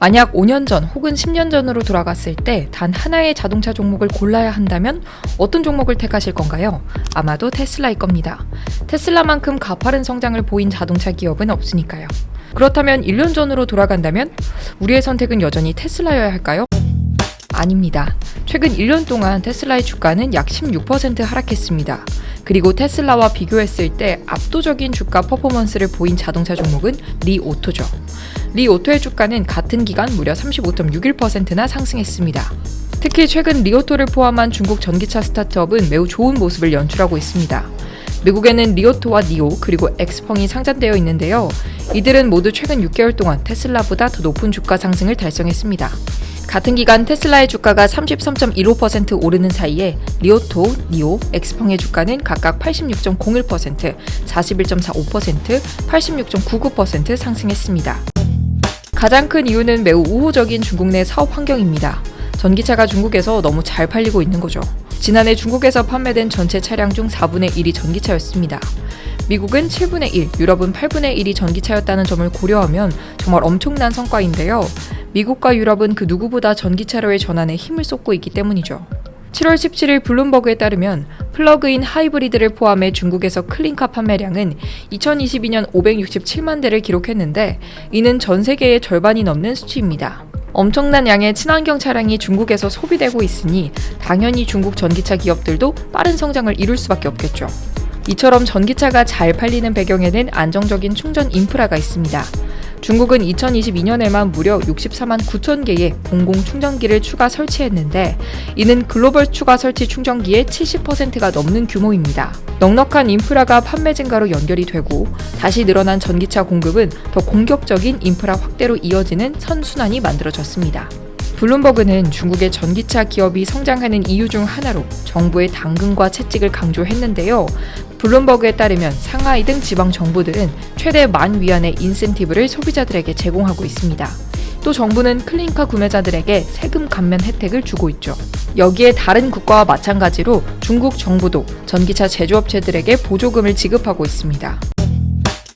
만약 5년 전 혹은 10년 전으로 돌아갔을 때 단 하나의 자동차 종목을 골라야 한다면 어떤 종목을 택하실 건가요? 아마도 테슬라일 겁니다. 테슬라만큼 가파른 성장을 보인 자동차 기업은 없으니까요. 그렇다면 1년 전으로 돌아간다면 우리의 선택은 여전히 테슬라여야 할까요? 아닙니다. 최근 1년 동안 테슬라의 주가는 약 16% 하락했습니다. 그리고 테슬라와 비교했을 때 압도적인 주가 퍼포먼스를 보인 자동차 종목은 리오토죠. 리오토의 주가는 같은 기간 무려 35.61%나 상승했습니다. 특히 최근 리오토를 포함한 중국 전기차 스타트업은 매우 좋은 모습을 연출하고 있습니다. 미국에는 리오토와 니오 그리고 엑스펑이 상장되어 있는데요. 이들은 모두 최근 6개월 동안 테슬라보다 더 높은 주가 상승을 달성했습니다. 같은 기간 테슬라의 주가가 33.15% 오르는 사이에 리오토, 니오, 엑스펑의 주가는 각각 86.01%, 41.45%, 86.99% 상승했습니다. 가장 큰 이유는 매우 우호적인 중국 내 사업 환경입니다. 전기차가 중국에서 너무 잘 팔리고 있는 거죠. 지난해 중국에서 판매된 전체 차량 중 4분의 1이 전기차였습니다. 미국은 7분의 1, 유럽은 8분의 1이 전기차였다는 점을 고려하면 정말 엄청난 성과인데요. 미국과 유럽은 그 누구보다 전기차로의 전환에 힘을 쏟고 있기 때문이죠. 7월 17일 블룸버그에 따르면 플러그인 하이브리드를 포함해 중국에서 클린카 판매량은 2022년 567만 대를 기록했는데 이는 전 세계의 절반이 넘는 수치입니다. 엄청난 양의 친환경 차량이 중국에서 소비되고 있으니 당연히 중국 전기차 기업들도 빠른 성장을 이룰 수밖에 없겠죠. 이처럼 전기차가 잘 팔리는 배경에는 안정적인 충전 인프라가 있습니다. 중국은 2022년에만 무려 64만 9천 개의 공공 충전기를 추가 설치했는데 이는 글로벌 추가 설치 충전기의 70%가 넘는 규모입니다. 넉넉한 인프라가 판매 증가로 연결이 되고 다시 늘어난 전기차 공급은 더 공격적인 인프라 확대로 이어지는 선순환이 만들어졌습니다. 블룸버그는 중국의 전기차 기업이 성장하는 이유 중 하나로 정부의 당근과 채찍을 강조했는데요. 블룸버그에 따르면 상하이 등 지방 정부들은 최대 만 위안의 인센티브를 소비자들에게 제공하고 있습니다. 또 정부는 클린카 구매자들에게 세금 감면 혜택을 주고 있죠. 여기에 다른 국가와 마찬가지로 중국 정부도 전기차 제조업체들에게 보조금을 지급하고 있습니다.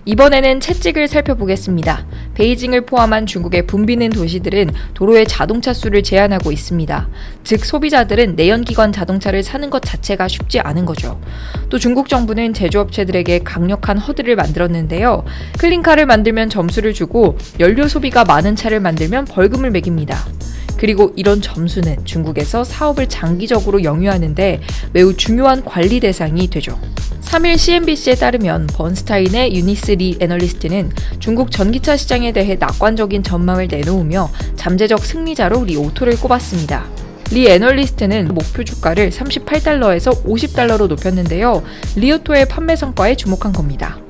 이번에는 채찍을 살펴보겠습니다. 베이징을 포함한 중국의 붐비는 도시들은 도로의 자동차 수를 제한하고 있습니다. 즉 소비자들은 내연기관 자동차를 사는 것 자체가 쉽지 않은 거죠. 또 중국 정부는 제조업체들에게 강력한 허들을 만들었는데요. 클린카를 만들면 점수를 주고 연료 소비가 많은 차를 만들면 벌금을 매깁니다. 그리고 이런 점수는 중국에서 사업을 장기적으로 영위하는데 매우 중요한 관리 대상이 되죠. 3일 CNBC에 따르면 번스타인의 유니스 리 애널리스트는 중국 전기차 시장에 대해 낙관적인 전망을 내놓으며 잠재적 승리자로 리 오토를 꼽았습니다. 리 애널리스트는 목표 주가를 38달러에서 50달러로 높였는데요. 리오토의 판매 성과에 주목한 겁니다.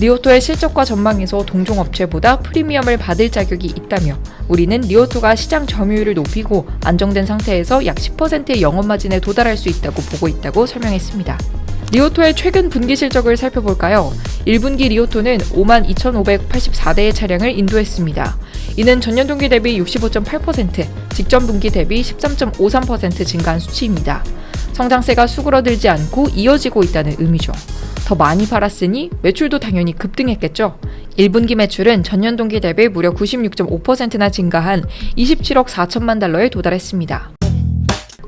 리오토의 실적과 전망에서 동종업체보다 프리미엄을 받을 자격이 있다며 우리는 리오토가 시장 점유율을 높이고 안정된 상태에서 약 10%의 영업 마진에 도달할 수 있다고 보고 있다고 설명했습니다. 리오토의 최근 분기 실적을 살펴볼까요? 1분기 리오토는 52,584대의 차량을 인도했습니다. 이는 전년 동기 대비 65.8%, 직전 분기 대비 13.53% 증가한 수치입니다. 성장세가 수그러들지 않고 이어지고 있다는 의미죠. 더 많이 팔았으니 매출도 당연히 급등했겠죠. 1분기 매출은 전년 동기 대비 무려 96.5%나 증가한 27억 4천만 달러에 도달했습니다.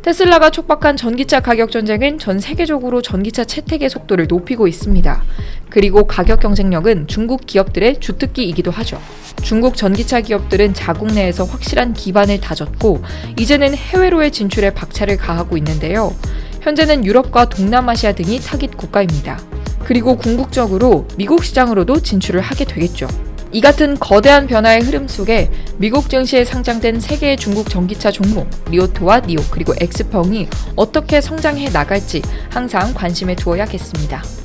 테슬라가 촉박한 전기차 가격 전쟁은 전 세계적으로 전기차 채택의 속도를 높이고 있습니다. 그리고 가격 경쟁력은 중국 기업들의 주특기이기도 하죠. 중국 전기차 기업들은 자국 내에서 확실한 기반을 다졌고 이제는 해외로의 진출에 박차를 가하고 있는데요. 현재는 유럽과 동남아시아 등이 타깃 국가입니다. 그리고 궁극적으로 미국 시장으로도 진출을 하게 되겠죠. 이 같은 거대한 변화의 흐름 속에 미국 증시에 상장된 세 개의 중국 전기차 종목 리오토와 니오 그리고 엑스펑이 어떻게 성장해 나갈지 항상 관심에 두어야겠습니다.